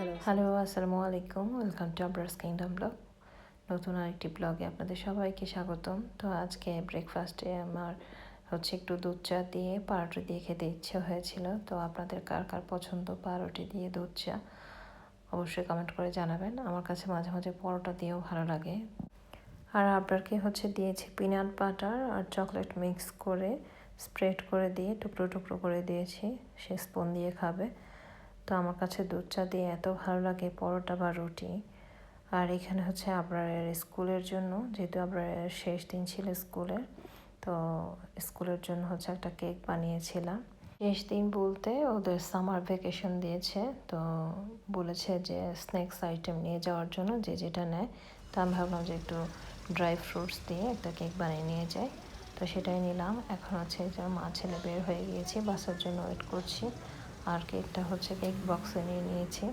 Hello hello আসসালামু আলাইকুম welcome to Abras kingdom blog নতুন আরেকটি ব্লগে আপনাদের সবাইকে স্বাগতম। তো আজকে ব্রেকফাস্টে আমার হচ্ছে একটু দুধ চা দিয়ে পাউরুটি দিয়ে খেতে ইচ্ছে হয়েছিল। তো আপনাদের কার কার পছন্দ পাউরুটি দিয়ে দুধ চা? অবশ্যই কমেন্ট করে জানাবেন। আমার কাছে মাঝে মাঝে পরোটা দিয়েও ভালো লাগে। আর আপনারকে হচ্ছে দিয়েছি পিনাট বাটার আর চকলেট মিক্স করে স্প্রেড করে দিয়ে টুকরো টুকরো করে দিয়েছি। সে স্পুন দিয়ে খাবে। তো আমার কাছে দুধ চা দিয়ে এত ভালো লাগে, পরোটা বা রুটি। আর এখানে হচ্ছে আপনার স্কুলের জন্য, যেহেতু আপনার শেষ দিন ছিল স্কুলের তো স্কুলের জন্য হচ্ছে একটা কেক বানিয়েছিলাম। শেষ দিন বলতে ওদের সামার ভ্যাকেশন দিয়েছে, তো বলেছে যে স্ন্যাক্স আইটেম নিয়ে যাওয়ার জন্য যে যেটা নেয়, তো আমি ভাবলাম যে একটু ড্রাই ফ্রুটস দিয়ে একটা কেক বানিয়ে নিয়ে যাই। তো সেটাই নিলাম। এখন হচ্ছে যে মা ছেলে বের হয়ে গিয়েছি, বাসার জন্য ওয়েট করছি। আর কেকটা হচ্ছে কেক বক্সে নিয়ে নিয়েছি।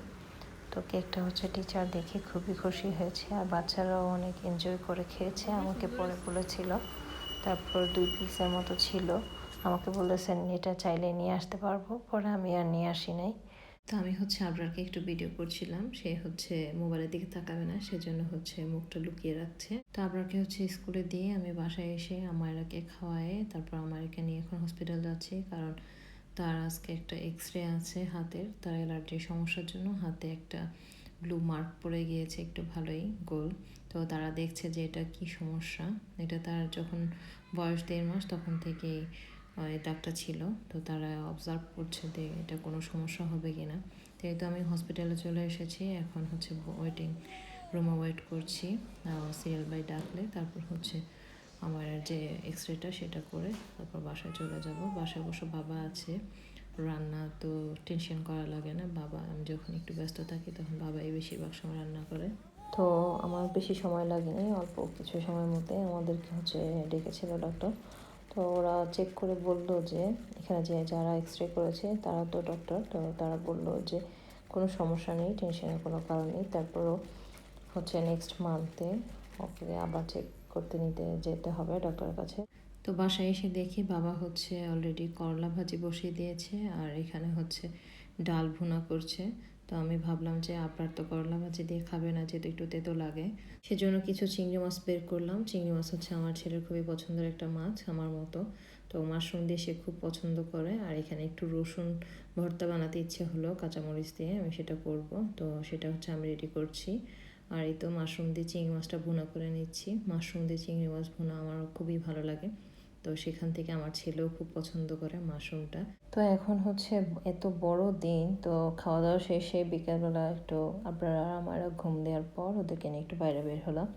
তো কেকটা হচ্ছে টিচার দেখে খুবই খুশি হয়েছে আর বাচ্চারাও অনেক এনজয় করে খেয়েছে, আমাকে পরে বলেছিল। তারপর দুই পিসের মতো ছিল, আমাকে বলেছেন এটা চাইলে নিয়ে আসতে পারব। পরে আমি আর নিয়ে আসি নাই। তো আমি হচ্ছে আবরারকে একটু ভিডিও করছিলাম, সে হচ্ছে মোবাইলের দিকে তাকাবে না, সেজন্য হচ্ছে মুখটা লুকিয়ে রাখছে। তো আবরারকে হচ্ছে স্কুলে দিয়ে আমি বাসায় এসে আমারাকে খাওয়ায়ে, তারপর আমারকে নিয়ে এখন হসপিটাল যাচ্ছি, কারণ তার আজকে একটা এক্স রে আছে হাতের। তার অ্যালার্জির সমস্যার জন্য হাতে একটা ব্লু মার্ক পড়ে গিয়েছে, একটু ভালোই গোল তো তারা দেখছে যে এটা কি সমস্যা। এটা তার যখন বয়স দেড় মাস, তখন থেকেই ডাক্তার ছিল। তো তারা অবজার্ভ করছে যে এটা কোনো সমস্যা হবে কি না তো আমি হসপিটালে চলে এসেছি, এখন হচ্ছে ওয়েটিং রুমে ওয়েট করছি। সিরিয়াল বাই ডাকলে, তারপর হচ্ছে আমার যে এক্স রেটা সেটা করে তারপর বাসায় চলে যাব। বাসায় অবশ্য বাবা আছে। রান্না তো টেনশন করা লাগে না। বাবা, আমি যখন একটু ব্যস্ত থাকি তখন বাবাই বেশিরভাগ সময় রান্না করে। তো আমার বেশি সময় লাগেনি অল্প কিছু সময়ের মধ্যে। আমাদেরকে হচ্ছে ডেকেছিল ডক্টর তো ওরা চেক করে বলল যে, এখানে যে যারা এক্স রে করেছে তারা তো ডক্টর তো তারা বলল যে, কোনো সমস্যা নেই টেনশনের কোনো কারণ নেই। তারপরও হচ্ছে নেক্সট মান্থে ওকে আবার চেক করতে নিতে যেতে হবে ডক্টরের কাছে। তো বাসায় এসে দেখি বাবা হচ্ছে অলরেডি করলা ভাজি বসিয়ে দিয়েছে আর এখানে হচ্ছে ডাল ভুনা করছে। তো আমি ভাবলাম যে আপনার তো করলা ভাজি দিয়ে খাবে না, যেহেতু একটু তেতো লাগে। সেজন্য কিছু চিংড়ি মাছ বের করলাম। চিংড়ি মাছ হচ্ছে আমার ছেলের খুবই পছন্দের একটা মাছ আমার মতো। তো মাশরুম দিয়ে সে খুব পছন্দ করে। আর এখানে একটু রসুন ভর্তা বানাতে ইচ্ছে হলো, কাঁচামরিচ দিয়ে আমি সেটা করব। তো সেটা হচ্ছে আমি রেডি করছি। আর এই তো মাশরুম দিয়ে চিংড়ি মাছটা ভুনা করে নিচ্ছি। মাশরুম দিয়ে চিংড়ি মাছ ভুনা আমার খুবই ভালো লাগে। তো সেখান থেকে আমার ছেলেও খুব পছন্দ করে মাশরুমটা। তো এখন হচ্ছে এত বড় দিন, তো খাওয়া দাওয়া শেষে বিকেলবেলা একটু আপনারা আমার ঘুম দেওয়ার পর ওদেরকে নিয়ে একটু বাইরে বের হলাম।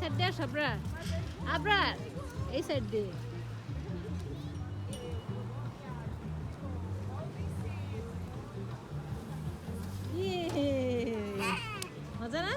সাইড দিয়ে আস আবরার আবরার এই সাইড। দিয়ে মজা না?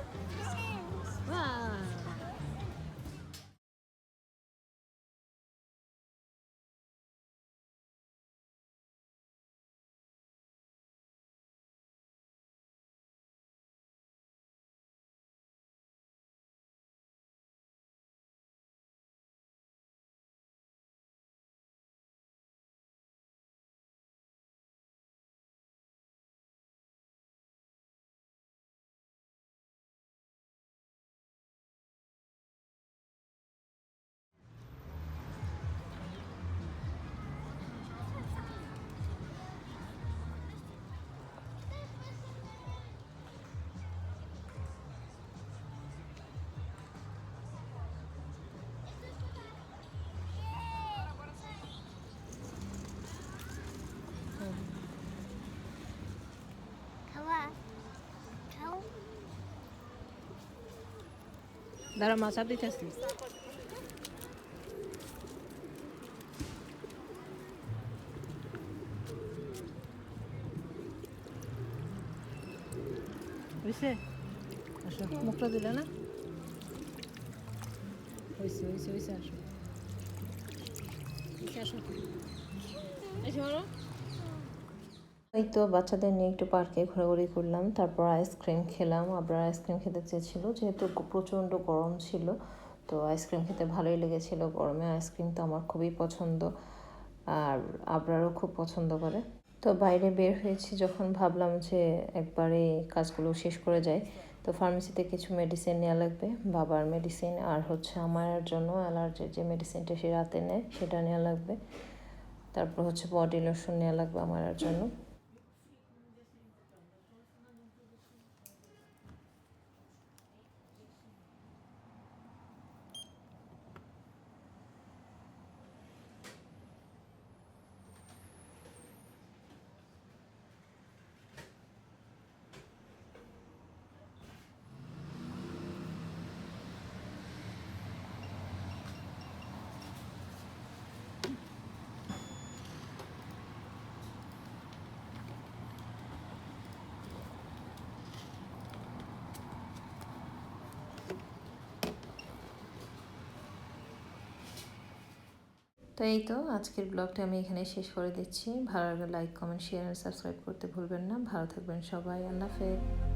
দাঁড়া মাছ আপ দিতেছি হয়েছে আসো মুখটা দিলে না হয়েছে হয়েছে হয়েছে আসো হয়েছে, আসো এসে বলো এই তো বাচ্চাদের নিয়ে একটু পার্কে ঘোরাঘুরি করলাম, তারপর আইসক্রিম খেলাম। আবার আইসক্রিম খেতে চেয়েছিল, যেহেতু প্রচণ্ড গরম ছিল, তো আইসক্রিম খেতে ভালোই লেগেছিল। গরমে আইসক্রিম তো আমার খুবই পছন্দ, আর আবরারও খুব পছন্দ করে। তো বাইরে বের হয়েছি যখন ভাবলাম যে একবারে কাজগুলো শেষ করে যাই, তো ফার্মেসিতে কিছু মেডিসিন নেওয়া লাগবে, বাবার মেডিসিন আর হচ্ছে আমার জন্য অ্যালার্জির যে মেডিসিনটা সে রাতে নেয়, সেটা নেওয়া লাগবে। তারপর হচ্ছে বডি লোশন নেওয়া লাগবে আমার জন্য। তো এই তো আজকের ব্লগটা আমি এখানে শেষ করে দিচ্ছি। ভালো লাগলে লাইক কমেন্ট শেয়ার আর সাবস্ক্রাইব করতে ভুলবেন না। ভালো থাকবেন সবাই। আল্লাহ হাফেজ।